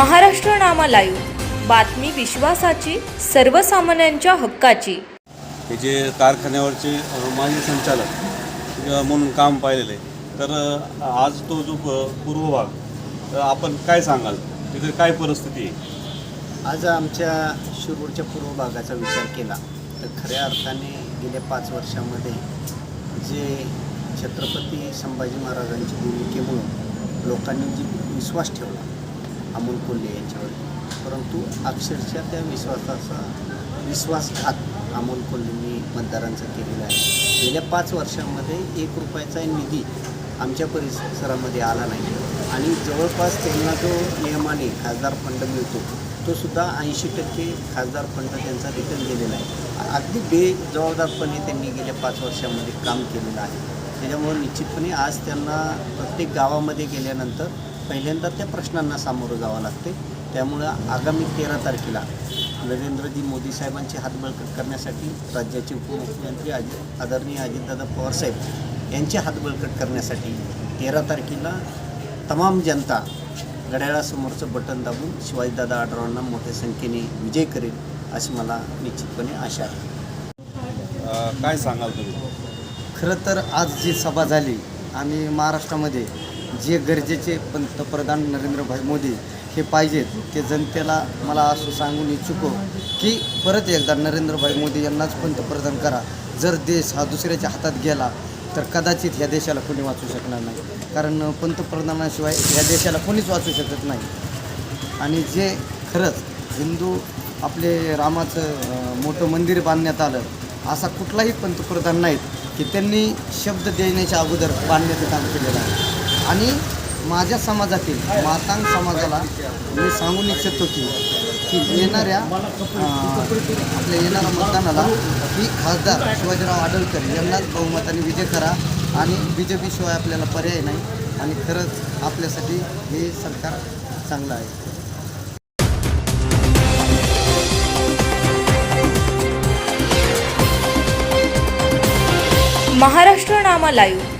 Maharashtra Nama live. बातमी विश्वासाची सर्वसामान्यांच्या हक्काची. हे जे कारखान्यावरचे माजी संचालक म्हणून काम पाहिलेलं आहे. तर आज तो जो पूर्व भाग तर आपण काय सांगाल? तिथे काय परिस्थिती आहे? आज आमच्या शिरूरच्या पूर्व भागाचा विचार केला तर खऱ्या अर्थाने गेल्या पाच वर्षामध्ये जे छत्रपती संभाजी महाराजांची भूमिकेमुळं लोकांनी जी विश्वास ठेवला अमोल कोल्हे यांच्यावर. परंतु अक्षरशः त्या विश्वासाचा विश्वासघात अमोल कोल्हेंनी मतदारांचा केलेला आहे. गेल्या पाच वर्षांमध्ये एक रुपयाचा निधी आमच्या परिसरामध्ये आला नाही. आणि जवळपास त्यांना जो नियमाने खासदार फंड मिळतो तो सुद्धा ऐंशी टक्के खासदार फंड त्यांचा रिटर्न गेलेला आहे. अगदी बेजबाबदारपणे त्यांनी गेल्या पाच वर्षामध्ये काम केलेलं आहे. त्याच्यामुळं निश्चितपणे आज त्यांना प्रत्येक गावामध्ये गेल्यानंतर पहिल्यांदा त्या प्रश्नांना सामोरं जावं लागते. त्यामुळं आगामी तेरा तारखेला नरेंद्रजी मोदी साहेबांचे हात बळकट करण्यासाठी राज्याचे उपमुख्यमंत्री अजित आदरणीय अजितदादा पवारसाहेब यांचे हात बळकट करण्यासाठी तेरा तारखेला तमाम जनता घड्याळासमोरचं बटन दाबून शिवाजीदादा आढळवांना मोठ्या संख्येने विजय करेल अशी मला निश्चितपणे आशा आहे. काय सांगाल तुम्ही? खरं तर आज जी सभा झाली आणि महाराष्ट्रामध्ये जे गरजेचे पंतप्रधान नरेंद्रभाई मोदी हे पाहिजेत ते जनतेला मला असं सांगून इच्छुको हो की परत एकदा नरेंद्रभाई मोदी यांनाच पंतप्रधान करा. जर देश हा दुसऱ्याच्या हातात गेला तर कदाचित ह्या देशाला कोणी वाचू शकणार नाही. कारण पंतप्रधानाशिवाय ह्या देशाला कोणीच वाचू शकत नाही. आणि जे खरंच हिंदू आपले रामाचं मोठं मंदिर बांधण्यात आलं असा कुठलाही पंतप्रधान नाहीत की त्यांनी शब्द देण्याच्या अगोदर बांधण्याचं काम केलेलं आहे. आणि माझ्या समाजातील मातांग समाजाला मी सांगू इच्छितो की की येणाऱ्या आपल्या येणाऱ्या मतदानाला ही खासदार शिवाजीराव आडळकर यांनाच बहुमताने विजय करा आणि बी जे पीशिवाय आपल्याला पर्याय नाही आणि खरंच आपल्यासाठी हे सरकार चांगलं आहे. महाराष्ट्र नामा लाईव्ह.